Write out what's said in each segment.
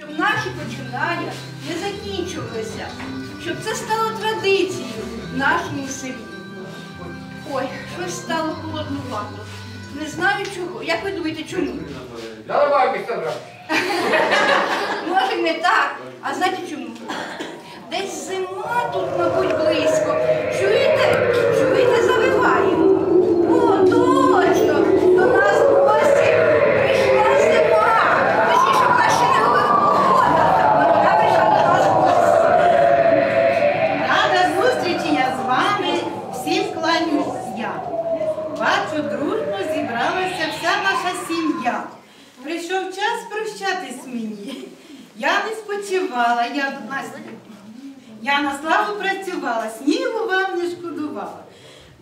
щоб наші починання не закінчувалися, щоб це стало традицією в нашому селі. Ой, щось стало холоднувато. Не знаю чого. Як ви думаєте, чому? Давай, містер. Може, не так. А знаєте чому? Десь зима тут, мабуть, близько. Чуєте?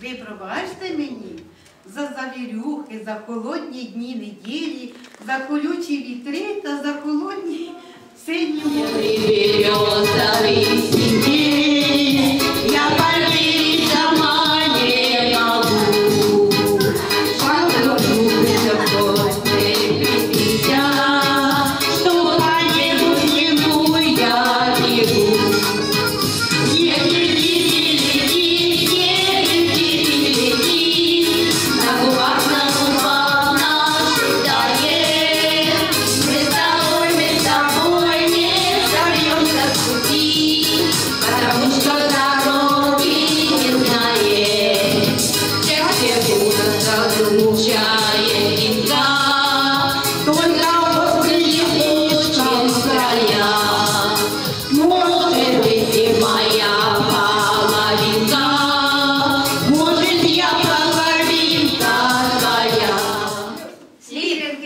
Ви пробачте мені за завірюхи, за холодні дні неділі, за колючі вітри та за холодні сині морі.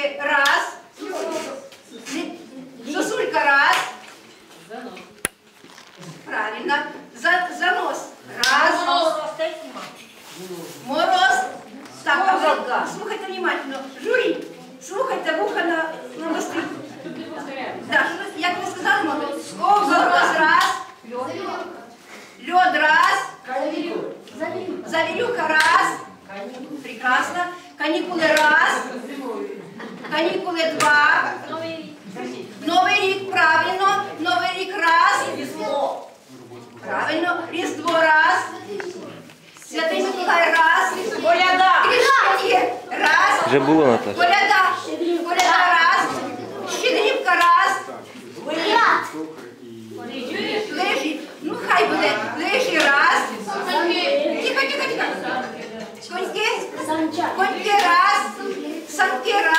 Слівеньки, раз. Слі- Сосулька, раз. Правильно. За, занос. Раз. Мороз. Так, а ви слухайте внимательно. Журі, слухайте вуха на, на мости. Да, що- як ви сказали, мабуть? Мороз, раз. Лед, раз. Завірюха, раз. Прекрасно. Канікули, раз. Два. Новий рік, правильно. Новий рік, раз. Правильно. Різдво, раз. Святий Миколай, раз. Коляда. Крещення, раз. Вже було Наташа. Коляда. Коляда, раз. Щедрівка, раз. Лежі. Ну, хай буде. Лежі, раз. Тихо, тихо, тихо. Коньки. Коньки, раз. Санки, раз.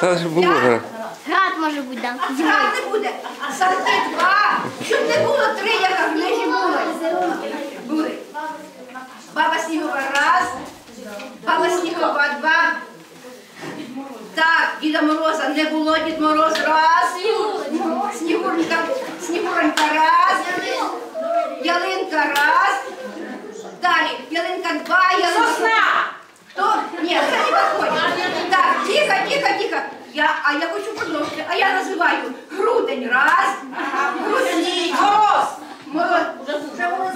Санки, два. Та ж було, Я- га. Град може бути, да. А град не буде. Санки, два. Щоб не було три, як в лежі були. Були. Баба Снігова, раз. Баба Снігова, два. Так, Діда Мороза не було, Дід Мороз, раз. Снігуренька, Снігуренька, раз. Ялинка, раз. Далі, ялинка, два, ялинка. Сосна! Хто? Ні, це не підходить. Так, тихо, тихо, тихо. Я, а я хочу продовжити. А я називаю грудень, раз. Грудень, мороз. Мороз. Вже мороз.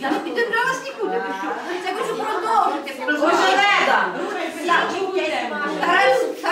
Я не підібралась нікуди. ти що? Я хочу продовжити. Ожеледа. Хорошо.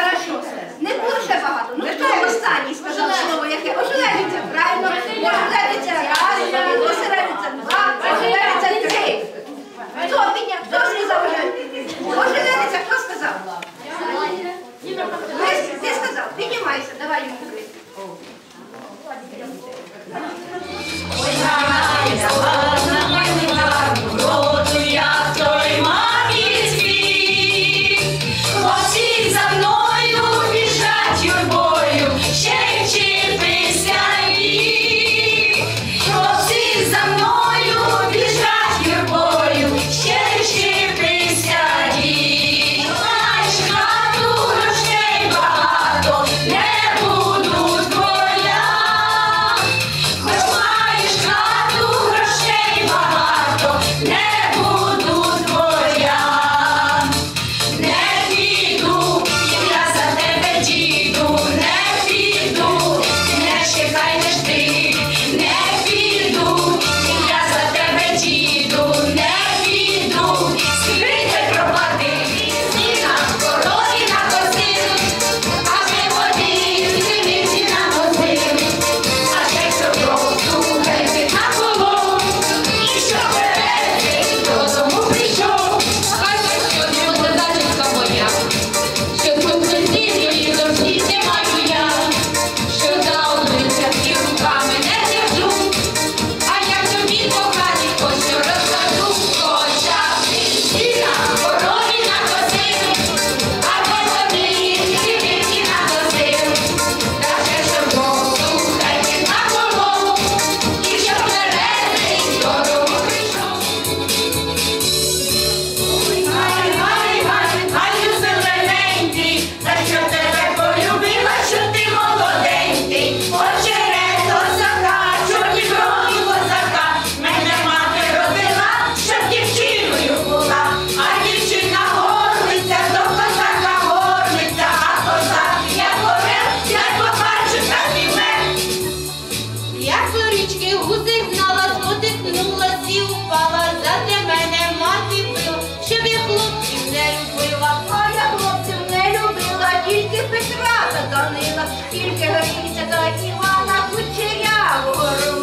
боронила, тільки горіся до Івана кучерявого.